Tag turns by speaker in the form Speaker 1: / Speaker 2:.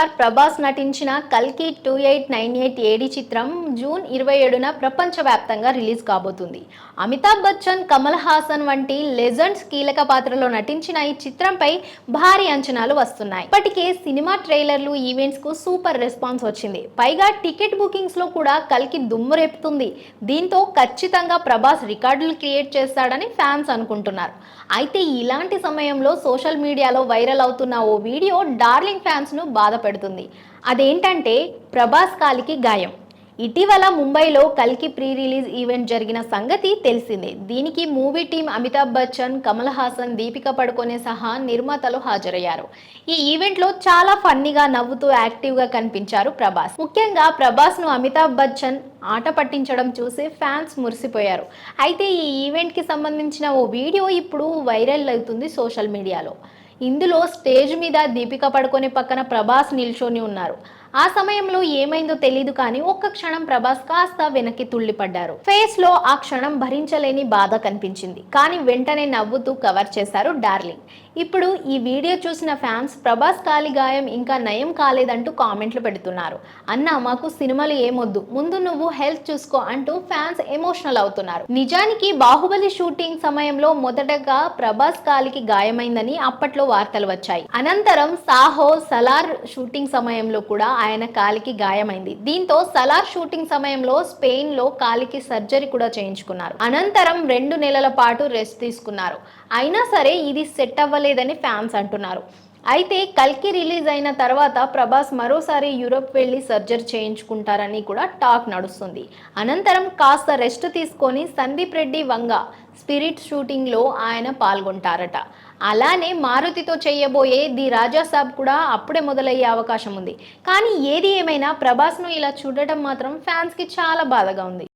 Speaker 1: Star Prabhas నటించిన కల్కి two eight nine eight AD చిత్రం జూన్ ఇరవై ఏడున ప్రపంచవ్యాప్తంగా రిలీజ్ కాబోతుంది. అమితాబ్ బచ్చన్ కమల్ హాసన్ వంటి లెజెండ్స్ కీలక పాత్రలో నటించిన ఈ చిత్రంపై భారీ అంచనాలు వస్తున్నాయి. ఇప్పటికే సినిమా ట్రైలర్లు ఈవెంట్స్కు సూపర్ రెస్పాన్స్ వచ్చింది. పైగా టికెట్ బుకింగ్స్లో కూడా కల్కి దుమ్ము రేపుతుంది. దీంతో ఖచ్చితంగా ప్రభాస్ రికార్డులు క్రియేట్ చేస్తాడని ఫ్యాన్స్ అనుకుంటున్నారు. అయితే ఇలాంటి సమయంలో సోషల్ మీడియాలో వైరల్ అవుతున్న ఓ వీడియో డార్లింగ్ ఫ్యాన్స్ను బాధపడుతుంది పెడుతుంది. అదేంటంటే ప్రభాస్ కాలికి గాయం. ఇటీవల ముంబైలో కల్కి ప్రీ రిలీజ్ ఈవెంట్ జరిగిన సంగతి తెలిసిందే. దీనికి మూవీ టీం అమితాబ్ బచ్చన్ కమల్ హాసన్ దీపిక పడుకొనే సహా నిర్మాతలు హాజరయ్యారు. ఈ ఈవెంట్లో చాలా ఫన్నీగా నవ్వుతూ యాక్టివ్గా కనిపించారు ప్రభాస్. ముఖ్యంగా ప్రభాస్ను అమితాబ్ బచ్చన్ ఆట పట్టించడం చూసి ఫ్యాన్స్ మురిసిపోయారు. అయితే ఈ ఈవెంట్కి సంబంధించిన ఓ వీడియో ఇప్పుడు వైరల్ అవుతుంది సోషల్ మీడియాలో. ఇందులో స్టేజ్ మీద దీపిక పడుకొని పక్కన ప్రభాస్ నిల్చొని ఉన్నారు. ఆ సమయంలో ఏమైందో తెలియదు కానీ ఒక్క క్షణం ప్రభాస్ కాస్త వెనక్కి తుళ్ళిపడ్డారు. ఫేస్లో ఆ క్షణం భరించలేని బాధ కనిపించింది. కానీ వెంటనే నవ్వుతూ కవర్ చేశారు డార్లింగ్. ఇప్పుడు ఈ వీడియో చూసిన ఫ్యాన్స్ ప్రభాస్ కాలి గాయం ఇంకా నయం కాలేదంటూ కామెంట్లు పెడుతున్నారు. అన్న మాకు సినిమాలు ఏమొద్దు. ముందు నువ్వు హెల్త్ చూసుకో అంటూ ఫ్యాన్స్ ఎమోషనల్ అవుతున్నారు. నిజానికి బాహుబలి షూటింగ్ సమయంలో మొదటగా ప్రభాస్ కాలికి గాయమైందని అప్పట్లో వార్తలు వచ్చాయి. అనంతరం సాహో సలార్ షూటింగ్ సమయంలో కూడా ఆయన కాలికి గాయమైంది. దీంతో సలార్ షూటింగ్ సమయంలో స్పెయిన్లో కాలికి సర్జరీ కూడా చేయించుకున్నారు. అనంతరం రెండు నెలల పాటు రెస్ట్ తీసుకున్నారు. అయినా సరే ఇది సెట్ అవ్వలేదని ఫ్యాన్స్ అంటున్నారు. అయితే కల్కి రిలీజ్ అయిన తర్వాత ప్రభాస్ మరోసారి యూరోప్ వెళ్ళి సర్జరీ చేయించుకుంటారని కూడా టాక్ నడుస్తుంది. అనంతరం కాస్త రెస్ట్ తీసుకొని సందీప్ రెడ్డి వంగ స్పిరిట్ షూటింగ్లో ఆయన పాల్గొంటారట. అలానే మారుతితో చేయబోయే ది రాజా సాబ్ కూడా అప్పుడే మొదలయ్యే అవకాశం ఉంది. కానీ ఏది ఏమైనా ప్రభాస్ను ఇలా చూడటం మాత్రం ఫ్యాన్స్కి చాలా బాధగా ఉంది.